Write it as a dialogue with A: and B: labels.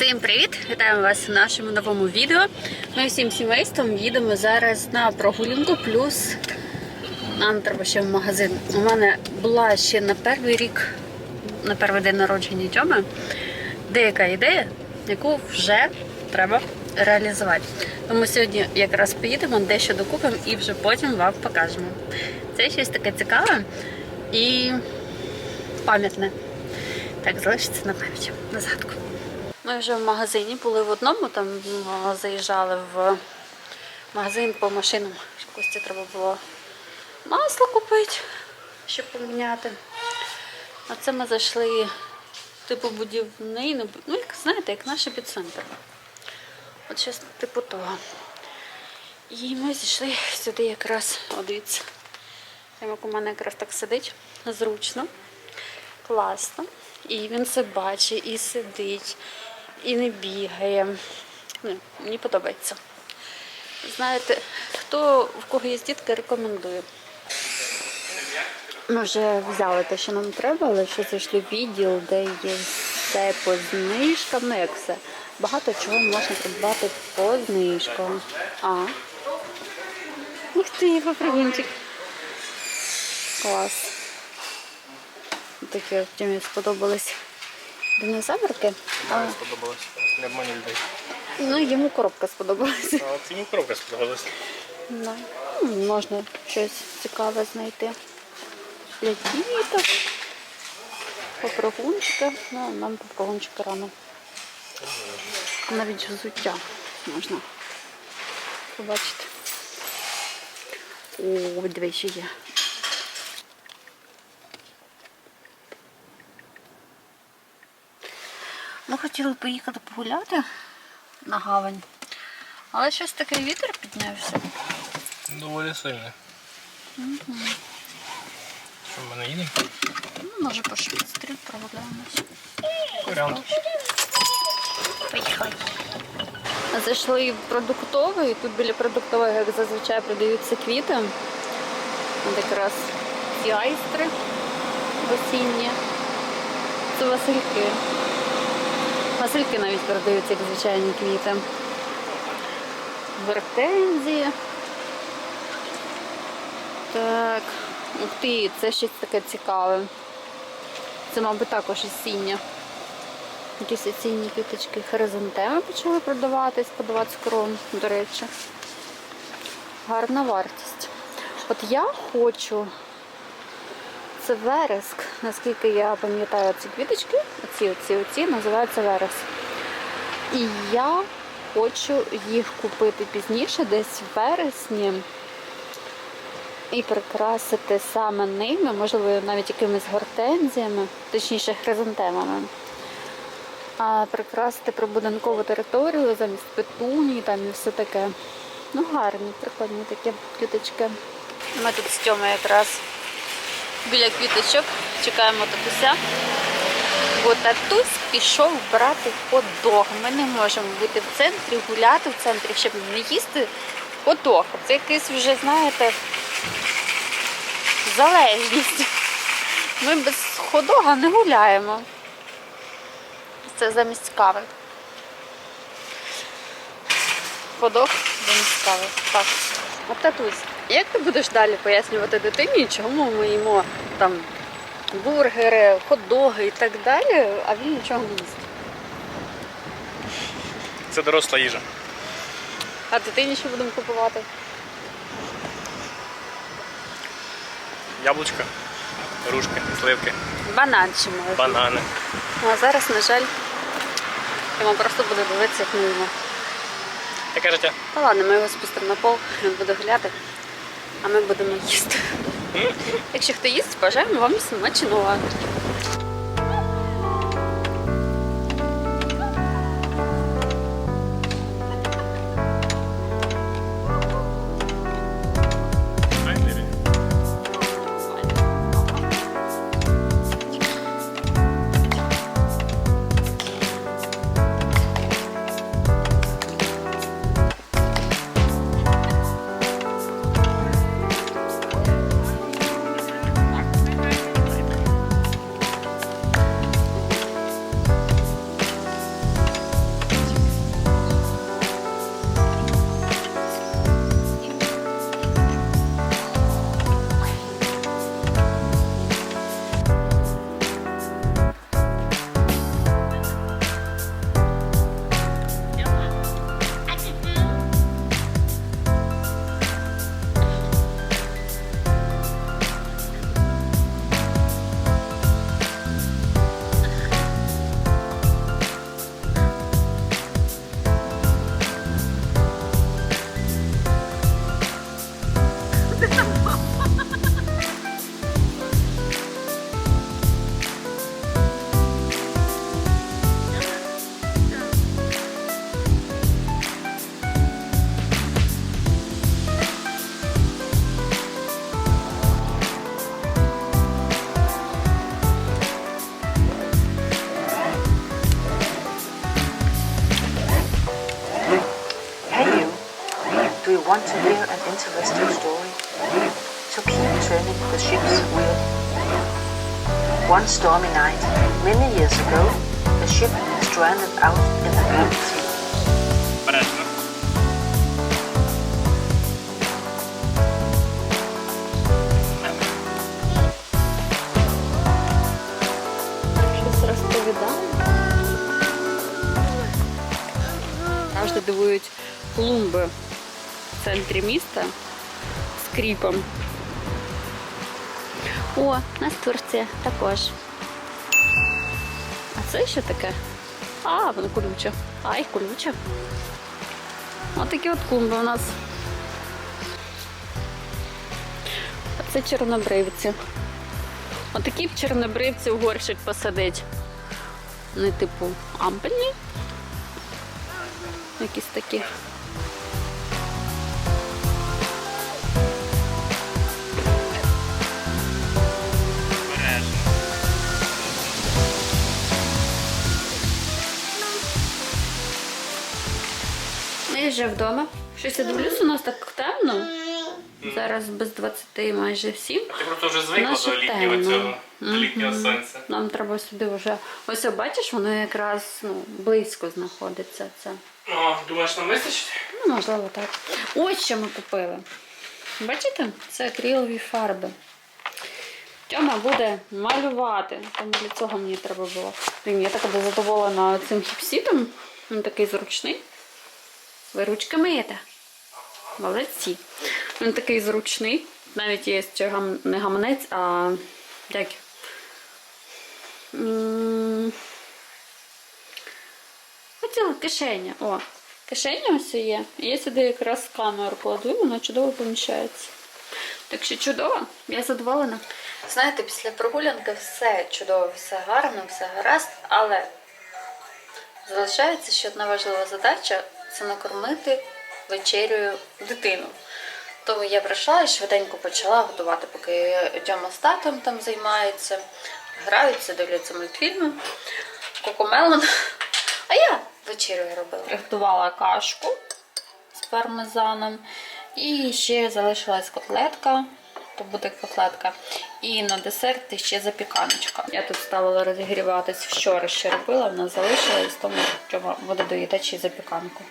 A: Всім привіт! Вітаємо вас в нашому новому відео. Ми всім сімейством їдемо зараз на прогулянку, плюс нам треба ще в магазин. У мене була ще на перший рік, на перший день народження Тьоми, деяка ідея, яку вже треба реалізувати. Тому сьогодні якраз поїдемо, дещо докупимо і вже потім вам покажемо. Це щось таке цікаве і пам'ятне. Так, залишиться на пам'ять, на згадку. Ми вже в магазині були в одному, там ну, заїжджали в магазин по машинам. Кості треба було масло купити, щоб поміняти. А це ми зайшли типу будівний, ну як знаєте, як наш епіцентр. От щось типу того. І ми зійшли сюди якраз, о, дивіться. Там як у мене якраз так сидить, зручно, класно. І він це бачить, і сидить, і не бігає. Ну, мені подобається. Знаєте, хто в кого є дітки, рекомендую. Ми вже взяли те, що нам треба, але ще зайшли відділ, де є все по знижкам, ну як все. Багато чого можна придбати по знижкам. А. Ух ти, попригунчик. Клас. Такі мені сподобались динозаврики. А,
B: сподобалось. Не обманю людей.
A: ну, йому коробка сподобалася.
B: А от йому коробка сподобалась.
A: Да. Ну, Можна щось цікаве знайти. Для діток. Попригунчика. Ну, нам попригунчика рано. Навіть взуття можна побачити. О, диви, ще є. Ми хотіли поїхати погуляти на гавань. Але щось такий вітер піднявся.
B: Доволі сильно. Що в мене їде?
A: Ну, може по стріт прогуляємось.
B: Варіант.
A: Поїхали. Зайшли в продуктовий. Тут біля продуктової, як зазвичай, продаються квіти. От якраз ці айстри осінні. Це васильки. Васильки навіть продаються, як звичайні квіти. Гортензії. Так. Ух ти, це щось таке цікаве. Це, мабуть, також осіннє. Якісь осінні квіточки хризантеми почали продаватись по 20 крон, до речі. Гарна вартість. От я хочу. Це вереск, наскільки я пам'ятаю ці квіточки, оці, оці, оці, називаються вереск. І я хочу їх купити пізніше, десь в вересні, і прикрасити саме ними, можливо, навіть якимись гортензіями, точніше хризантемами. А прикрасити прибудинкову територію замість петуній там і все таке. Ну, гарні, прикольні такі квіточки. Ми тут з Тьомою якраз біля квіточок чекаємо татуся. Бо татусь пішов брати хот-дог. Ми не можемо бути в центрі, гуляти в центрі, щоб не їсти хот-дог. Це якийсь вже, знаєте, залежність. Ми без хот-дога не гуляємо. Це замість кави. Ходок замість кави. Так. От татусь, як ти будеш далі пояснювати дитині, чому ми їмо там бургери, хот-доги і так далі, а він нічого не їсть?
B: Це доросла їжа.
A: А дитині що будемо купувати?
B: Яблучка, грушки, сливки,
A: Банан ще може.
B: банани.
A: Ну, а зараз, на жаль, йому просто буде дивитися, як ми їмо.
B: Таке життя.
A: Та ладно, ми його спустимо на пол, він буде гуляти, а ми будемо їсти. Якщо хто їсть, бажаємо вам смачного.
C: Want to hear an interesting story? So keep turning the ship's wheel. One stormy night, many years ago, the ship stranded out in the Baltic Sea.
A: Центрі міста з кріпом. О, нас Турція також. А це що таке? А, воно колюче. Ай, колюче. Отакі от клумби у нас. А це чорнобривці. Отакі б чорнобривці в горщик посадить. Вони типу ампельні. Якісь такі. Ми вже вдома. Щось я дивлюсь, у нас так темно. Зараз без 20 майже 7.
B: Ти просто вже звикла
A: Наше
B: до літнього
A: темно.
B: цього, до літнього сонця.
A: Нам треба сюди вже. Ось о, бачиш, воно якраз ну, близько знаходиться. Це.
B: О, думаєш, нам вистачить?
A: Ну, можливо, так. Ось що ми купили. Бачите? Це акрилові фарби. Тьома буде малювати. Там для цього мені треба було. Блін, я така була задоволена цим хіпсітом. Він такий зручний. Ви ручки миєте? Молодці. Він такий зручний. Навіть є ще гам... не гаманець, а як. Хотіла кишеня. О, кишеня ось є. Я сюди якраз камеру кладу, і вона чудово поміщається. Так що чудово, я задоволена. Знаєте, після прогулянки все чудово, все гарно, все гаразд, але залишається ще одна важлива задача це накормити вечерю дитину. То я прийшла і швиденько почала готувати, поки Тьома з татом там займається, граються, дивляться мультфільми. Кокомелон. А я вечерю робила. Приготувала кашку з пармезаном. І ще залишилась котлетка. То буде котлетка. І на десерт ще запіканочка. Я тут ставила розігріватись вчора ще робила, вона залишилась, тому Тьома буде доїдати ще запіканку.